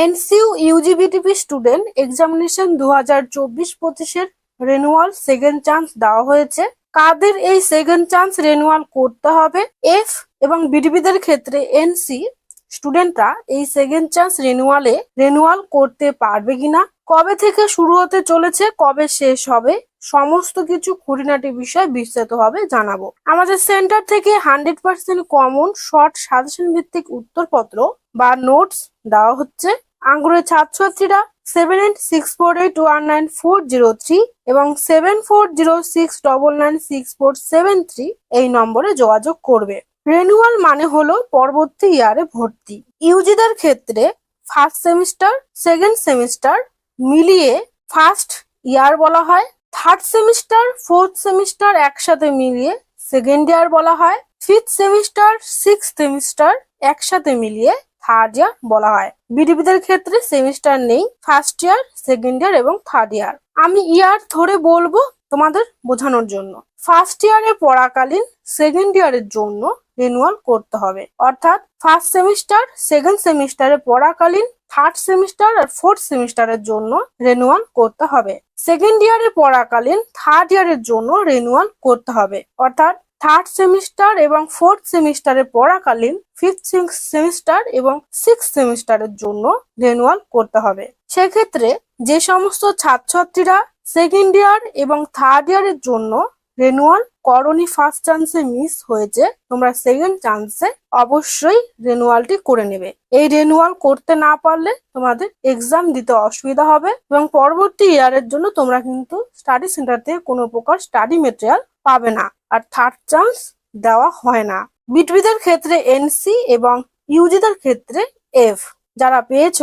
এনসিউ ইউজিবিটিপি student examination দু হাজার চব্বিশ পঁচিশের রেনুয়াল সেকেন্ড চান্স দেওয়া হয়েছে। কাদের এই সেকেন্ড চান্স রেনুয়াল করতে হবে? এফ এবং বিডিপিদের ক্ষেত্রে এনসি স্টুডেন্টরা এই সেকেন্ড চান্স রেনুয়ালে রেনুয়াল করতে পারবে কিনা? কবে থেকে শুরু হতে চলেছে? কবে শেষ হবে? সমস্ত কিছু খুঁটিনাটি বিষয় বিস্তারিতভাবে জানাব। আমাদের সেন্টার থেকে hundred percent common short suggestion ভিত্তিক উত্তরপত্র বা নোটস দেওয়া হচ্ছে। আঙ্গুরের ছাত্রছাত্রীরা seven eight six four eight one nine four zero three এবং seven four zero six double nine six four seven three এই নম্বরে যোগাযোগ করবে। রেনুয়াল মানে হলো পরবর্তী ইয়ারে ভর্তি। ইউজিদের ক্ষেত্রে ফার্স্ট সেমিস্টার সেকেন্ড সেমিস্টার মিলিয়ে ফার্স্ট ইয়ার বলা হয়। থার্ড সেমিস্টার ফোর্থ সেমিস্টার একসাথে মিলিয়ে সেকেন্ড ইয়ার বলা হয়। ফিফথ সেমিস্টার সিক্স সেমিস্টার একসাথে মিলিয়ে থার্ড ইয়ার বলা হয়। বিডিপিদের ক্ষেত্রে সেমিস্টার নেই ফার্স্ট ইয়ার সেকেন্ড ইয়ার এবং থার্ড ইয়ার আমি ইয়ার ধরে বলব তোমাদের বোঝানোর জন্য। ফার্স্ট ইয়ারে পড়াকালীন সেকেন্ড ইয়ারের জন্য রিনুয়াল করতে হবে। অর্থাৎ ফার্স্ট সেমিস্টার সেকেন্ড সেমিস্টারে পড়াকালীন থার্ড সেমিস্টার আর ফোর্থ সেমিস্টারের জন্য রেনুয়াল করতে হবে। সেকেন্ড ইয়ারে পড়াকালীন থার্ড ইয়ারের জন্য রেনুয়াল করতে হবে। অর্থাৎ থার্ড সেমিস্টার এবং ফোর্থ সেমিস্টারে পড়াকালীন ফিফথ সেমিস্টার এবং সিক্স সেমিস্টারের জন্য রেনুয়াল করতে হবে। সেক্ষেত্রে যে সমস্ত ছাত্রছাত্রীরা সেকেন্ড ইয়ার এবং থার্ড ইয়ারের জন্য রেনুয়াল করনি ফার্স্ট চান্সে মিস হয়েছে, তোমরা সেকেন্ড চান্সে অবশ্যই রেনুয়ালটি করে নেবে। এই রেনুয়াল করতে না পারলে তোমাদের এক্সাম দিতে অসুবিধা হবে এবং পরবর্তী ইয়ারের জন্য তোমরা কিন্তু স্টাডি সেন্টার থেকে কোনো প্রকার স্টাডি মেটেরিয়াল পাবে না। আর থার্ড চান্স দেওয়া হয় না। বিটবিদের ক্ষেত্রে এনসি এবং ইউজিদের ক্ষেত্রে এফ যারা পেয়েছ,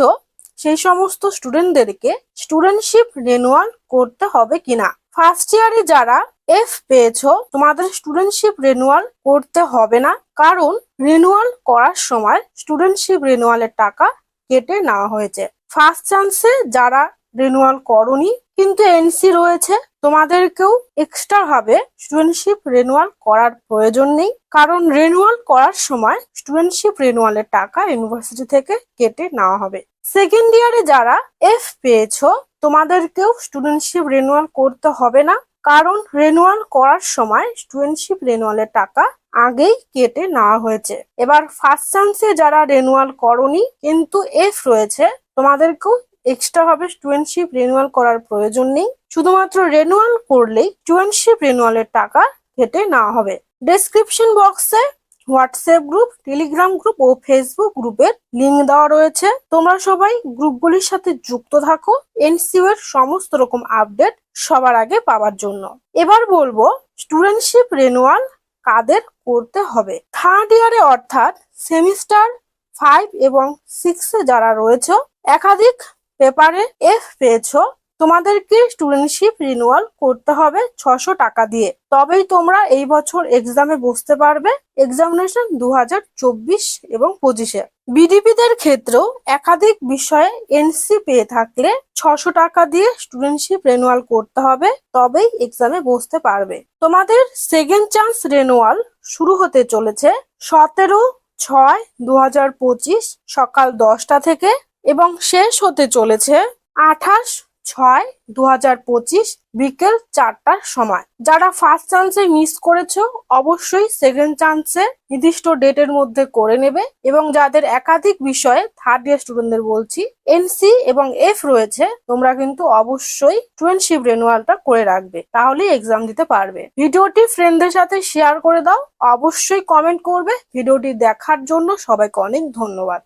সেই সমস্ত স্টুডেন্টদেরকে স্টুডেন্টশিপ রেনুয়াল করতে হবে কিনা? ফার্স্ট ইয়ারে যারা এফ পেয়েছ, তোমাদের স্টুডেন্টশিপ রেনুয়াল করতে হবে না। কারণ রেনুয়াল করার সময় স্টুডেন্টশিপ রেনুয়ালের টাকা কেটে নেওয়া হয়েছে। ফার্স্ট চান্সে যারা রেনুয়াল করনি কিন্তু এনসি রয়েছে। তোমাদেরকেও এক্সট্রা ভাবে স্টুডেন্টশিপ রেনুয়াল করার প্রয়োজন নেই। কারণ রেনুয়াল করার সময় স্টুডেন্টশিপ রেনুয়ালের টাকা ইউনিভার্সিটি থেকে কেটে নেওয়া হবে। সেকেন্ড ইয়ারে যারা এফ পেয়েছ, তোমাদেরকেও স্টুডেন্টশিপ রেনুয়াল করতে হবে না। কারণ রেনুয়াল করার সময় স্টুডেন্টশিপ রেনুয়ালের টাকা আগেই কেটে নেওয়া হয়েছে। এবার ফার্স্ট চান্সে যারা রেনুয়াল করনি, কিন্তু এফ রয়েছে, তোমাদেরকেও এক্সট্রা ভাবে স্টুডেন্টশিপ রেনুয়াল করার প্রয়োজন নেই। শুধুমাত্র রেনুয়াল করলেই স্টুডেন্টশিপ রেনুয়ালের টাকা কেটে নেওয়া হবে। ডেসক্রিপশন বক্সে হোয়াটসঅ্যাপ গ্রুপ টেলিগ্রাম গ্রুপ ও ফেসবুক গ্রুপের লিঙ্ক দেওয়া রয়েছে। তোমরা সবাই গ্রুপগুলির সাথে যুক্ত থাকো। এনসিউ এর সমস্ত রকম আপডেট সবার আগে পাওয়ার জন্য। এবার বলব স্টুডেন্টশিপ রেনুয়াল কাদের করতে হবে? থার্ড ইয়ারে অর্থাৎ সেমিস্টার ফাইভ এবং সিক্সে যারা রয়েছে, একাধিক পেপারে এফ পেয়েছ, তোমাদেরকে স্টুডেন্টশিপ রিনুয়াল করতে হবে ছশো টাকা দিয়ে। তবেই তোমরা এই বছর এক্সামে বসতে পারবে এক্সামিনেশন দু হাজার চব্বিশ এবং পঁচিশে। বিডিপিদের ক্ষেত্রেও একাধিক বিষয়ে এনসি পেয়ে থাকলে ছশো টাকা দিয়ে স্টুডেন্টশিপ রেনুয়াল করতে হবে, তবেই এক্সামে বসতে পারবে। তোমাদের সেকেন্ড চান্স রেনুয়াল শুরু হতে চলেছে সতেরো ছয় দু সকাল দশটা থেকে এবং শেষ হতে চলেছে আঠাশ ছয় দু পঁচিশ বিকেল চারটার সময়। যারা ফার্স্ট চান্সে মিস করেছ, অবশ্যই সেকেন্ড চান্সে নির্দিষ্ট ডেটের মধ্যে করে নেবে এবং যাদের একাধিক বিষয়ে থার্ড ইয়ার স্টুডেন্টদের বলছি এনসি এবং এফ রয়েছে, তোমরা কিন্তু অবশ্যই স্টুডেন্টশিপ রেনুয়ালটা করে রাখবে, তাহলেই এক্সাম দিতে পারবে। ভিডিওটি ফ্রেন্ডদের সাথে শেয়ার করে দাও, অবশ্যই কমেন্ট করবে। ভিডিওটি দেখার জন্য সবাইকে অনেক ধন্যবাদ।